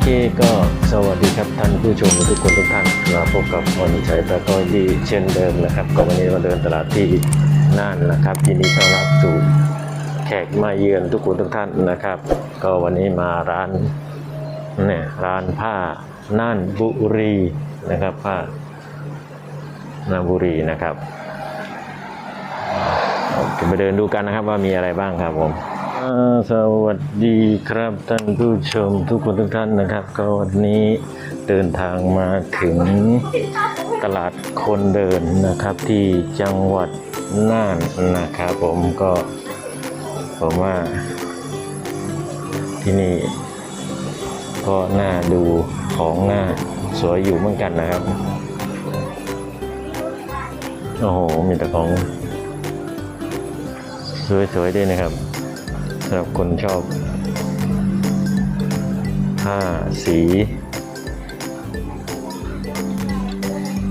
เคก็สวัสดีครับท่านผู้ชมทุกคนทุกท่านมาพบกับวันชัยตะก้อยดีเช่นเดิมนะครับ ก็วันนี้มาเดินตลาดที่น่านนะครับยินดีต้อนรับสู่แขกมาเยือนทุกคนทุกท่านนะครับ ก็วันนี้มาร้านเนี่ยร้านผ้าน่านบุรีนะครับผ้าน่านบุรีนะครับจะไปเดินดูกันนะครับว่ามีอะไรบ้างครับผม สวัสดีครับท่านผู้ชมทุกคนทุกท่านนะครับ ก็วันนี้เดินทางมาถึงตลาดคนเดินนะครับที่จังหวัดน่านนะครับผมก็ผมว่าที่นี่ก็น่าดูของน่าสวยอยู่เหมือนกันนะครับ โอ้โห มีแต่ของ สวยๆด้วยนะครับำหรับคนชอบผ้าสี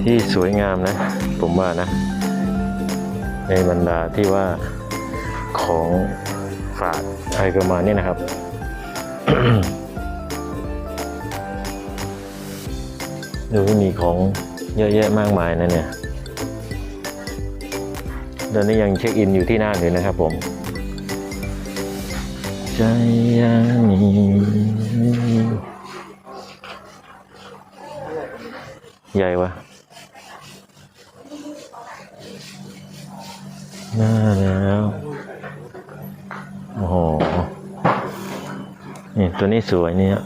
ที่สวยงามนะ ผมว่านะ ในบรรดาที่ว่าของฝากอะไรประมาณนี้นะครับดูว่มีของเยอะแยะมากมายนะเนี่ยตอนนี้ยังเช็คอินอยู่ที่น่านอยู่นะครับผม ใจยังมีใหญ่วะน่าแล้ว โอ้โห นี่ตัวนี้สวยเนี่ย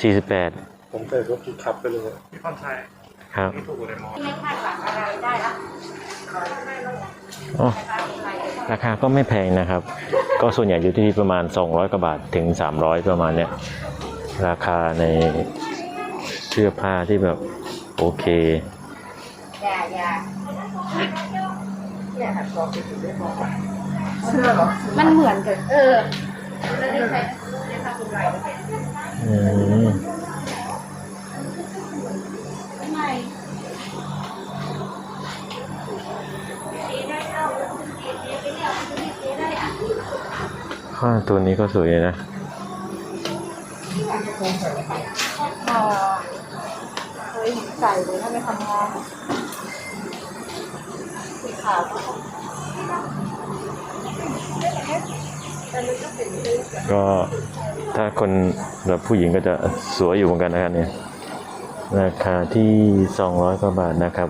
สี่สิบแปดผมใส่รถทุกขับไปเลยพี่คอนชัยครับที่ถูกเลยมอไม่คาดหวังอะไรได้ละอ๋อ ราคาก็ไม่แพงนะครับ ก็ส่วนใหญ่อยู่ที่ประมาณ 200กว่าบาทถึง 300 ประมาณเนี้ยราคาในเสื้อผ้าที่แบบโอเคอย่าอย่าเสื้อเหรอ มันเหมือนกันเออแล้วได้ใช้ได้ทำกำไรก็เป็นอืมไม่ ผ้าตัวนี้ก็สวยนะพอเคยใส่เลยถ้าไม่ทำงานสีขาวก็ถ้าคนแบบผู้หญิงก็จะสวยอยู่เหมือนกันนะครับเนี่ย ราคาที่ 200 กว่าบาทนะครับ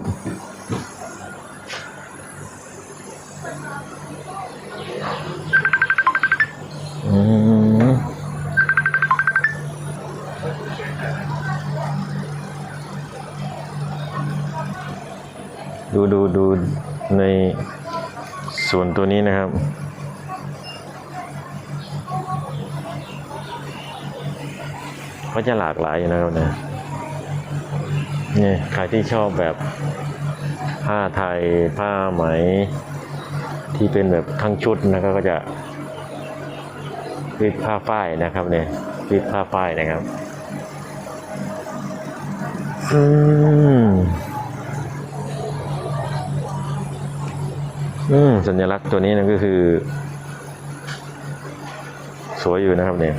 ดูดูดูในส่วนตัวนี้นะครับ ก็จะหลากหลายอยู่นะครับเนี่ยนี่ใครที่ชอบแบบผ้าไทยผ้าไหม ที่เป็นแบบทั้งชุดนะครับก็จะรีดผ้าฝ้ายนะครับเนี่ยรีดผ้าฝ้ายนะครับ อืม อืมสัญลักษณ์ตัวนี้นั่นก็คือ สวยอยู่นะครับเนี่ย